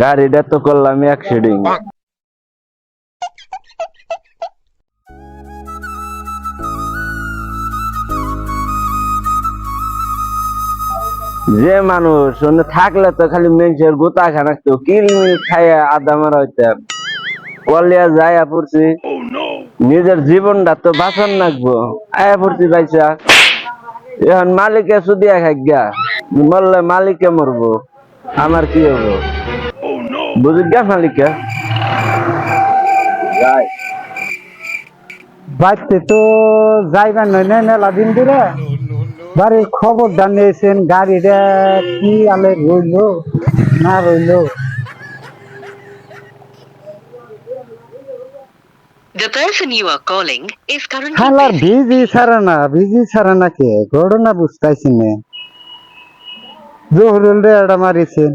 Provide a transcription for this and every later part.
গাড়িটা তো করলাম অ্যাক্সিডেন্ট যে মানুষ ওনে থাকলে তো খালি মেঞ্চের গোতা খানা তো কিল খাইয়া আদা মারা হইতাম। কলিয়া যাইয়া পড়ছি নিজের জীবনটা তো বাঁচান লাগবো আয়া পড়ছি পাইসা এখন মালিকে সুদিয়া খাইগা। মরলে মালিকে মরবো। আমার কি হব? বুঝি গা মালিকে যাই। বাড়িতে তো যাইবার নয় না মেলা দিন ধরে। বাড়ির খবর জানিয়েছেন গাড়িটা কি আলে রইল না রইল? The person you are calling is currently খালার busy. ভিজি ছাড়া না ভিজি ছাড়া না কে ঘটনা বুঝতেছি না। জহরুল রে আড়া মারিছেন।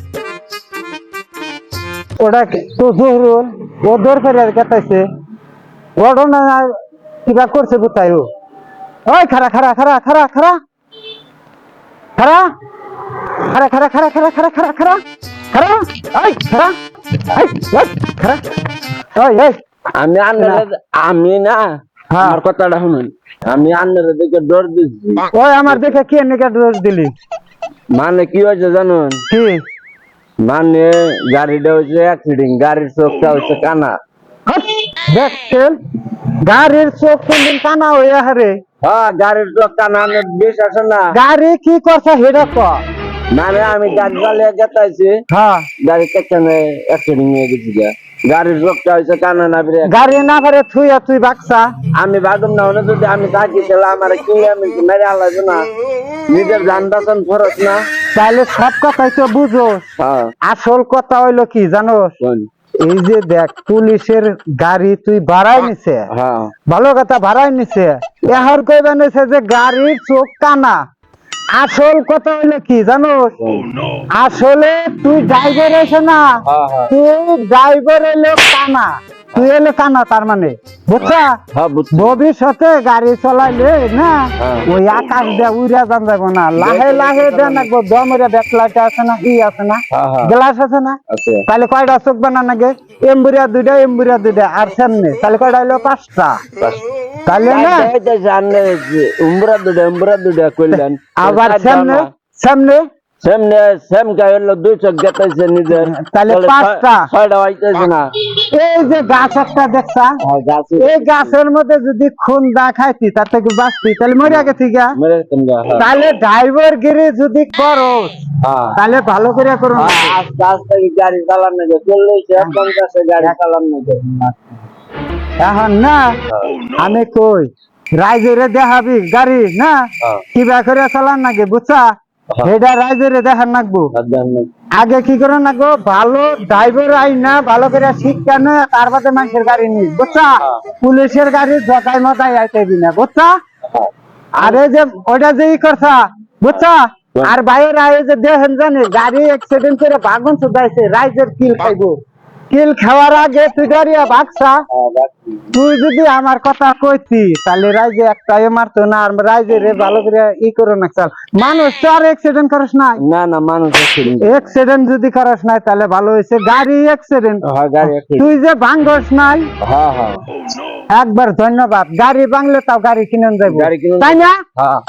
ওটা কি- তো জহরুল ও দৌড় ফেরে কেটাইছে। ঘটনা কিবা করছে কোথায় ও? ওই খারা খারা খারা খারা খারা খারা খারা খারা খারা খারা খারা খারা খারা খারা ওই খারা ওই, খারা ওই ওই আমি আন্নারে আমি না হ্যাঁ। আমার কথাটা শুনুন। আমি আন্নারে দেখে ডর দিচ্ছি ওই আমার দেখে কি এনেকে দোষ দিলি? মানে কি হয়েছে জানুন? কি? মানে গাড়িটা হচ্ছে অ্যাক্সিডেন্ট গাড়ির চোখটা হচ্ছে কানা। হাট, দেখছেন গাড়ির চোখ কোনদিন কানা হয়ে হারে? হ্যাঁ গাড়ির চোখ কানা অনেক বেশ আছে না। গাড়ি কি করছে হেডা ক? মানে আমি গাড়ি চালিয়ে গেতাইছি হ্যাঁ। গাড়ি কেখানে অ্যাক্সিডেন্ট হয়ে গেছি গা। গাড়ির চোখটা হচ্ছে কানা না বেরে গাড়ি না পারে থুই আর তুই বাকসা। আমি বাদুম না হলে যদি আমি থাকি তাহলে আমার কি আমি মেরে হালাইবো না? নিজের যান বাঁচান খরচ না? তাহলে সব কথাই তো বুঝো। হ্যাঁ। আসল কথা হইল কি জানো? এই যে দেখ পুলিশের গাড়ি তুই ভাড়াই নিছে। হ্যাঁ। ভালো কথা ভাড়াই নিছে। এহর কইবা নিছে যে গাড়ির চোখ কানা। আসল কথা হইল কি জানো? আসলে তুই ড্রাইভার এসে না হ্যাঁ হ্যাঁ। তুই ড্রাইভার এলো কানা। তুই এলো কানা তার মানে। বুঝছা? হ্যাঁ ভবিষ্যতে গাড়ি চলাইলে না। ওই আকাশ দিয়ে উড়া যান যাব না। লাহে লাহে দেন একবো দমরে ব্যাকলাইট আছে না ই আছে না গ্লাস আছে না? তাহলে কয়টা চোখ বানা নাগে এম্বুরিয়া দুইটা এম্বুরিয়া দুইটা আর সামনে তাহলে কয়টা হইল? পাঁচটা। তাহলে না? জানে উমরা দুটা উমরা দুটা কইলেন। আবার সামনে? সামনে? সামনে সেম দুই চোখ গেতাইছে নিজের। তাহলে পাঁচটা। ছয়টা হইতেছে না। এই যে গাছ একটা দেখছা? হ্যাঁ এই গাছের মধ্যে যদি খুন দা খাইতি তার থেকে বাঁচতি তাহলে মরিয়া গেছি গা। মেরে তোমরা হ্যাঁ। তাহলে ড্রাইভার গিরি যদি করো হ্যাঁ। তাহলে ভালো করে করো। হ্যাঁ, আস্তে আস্তে গাড়ি চালান নাকি? চল্লিশ পঞ্চাশে গাড়ি চালান নাকি? এখন না আমি কই রাইজেরে দেখাবি গাড়ি না? হ্যাঁ। কিবা করে চালান নাকি বুঝছা? এটা রাইজেরে দেখার নাকবো। আগে কি করে নাকবো ভালো ড্রাইভার আই না ভালো করে শিক্ষা না তার বাদে মানুষের গাড়ি নি বুঝছা? পুলিশের গাড়ি জটাই মতাই আইতেবি না বুঝছা? আরে যে ওটা যে ই করছা বুঝছা? আর বাইরে আয় যে দেখেন জানি গাড়ি অ্যাক্সিডেন্ট করে বাগুন শুধাইছে রাইজের কিল খাইবো। কিল খাওয়ার আগে তুই গাড়িয়া ভাগছা তুই যদি আমার কথা কইতি তাহলে রাইজে একটাই মারতো না আর রাইজে রে ভালো করে ই করো না চাল। মানুষ তো আর অ্যাক্সিডেন্ট করিস না না না মানুষ। অ্যাক্সিডেন্ট যদি করিস নাই তাহলে ভালো হয়েছে গাড়ি অ্যাক্সিডেন্ট হ্যাঁ গাড়ি তুই যে ভাঙ্গস নাই। হ্যাঁ হ্যাঁ। একবার ধন্যবাদ। গাড়ি বাংলে তাও গাড়ি কিনে যাব। গাড়ি কিনে তাই না? হ্যাঁ।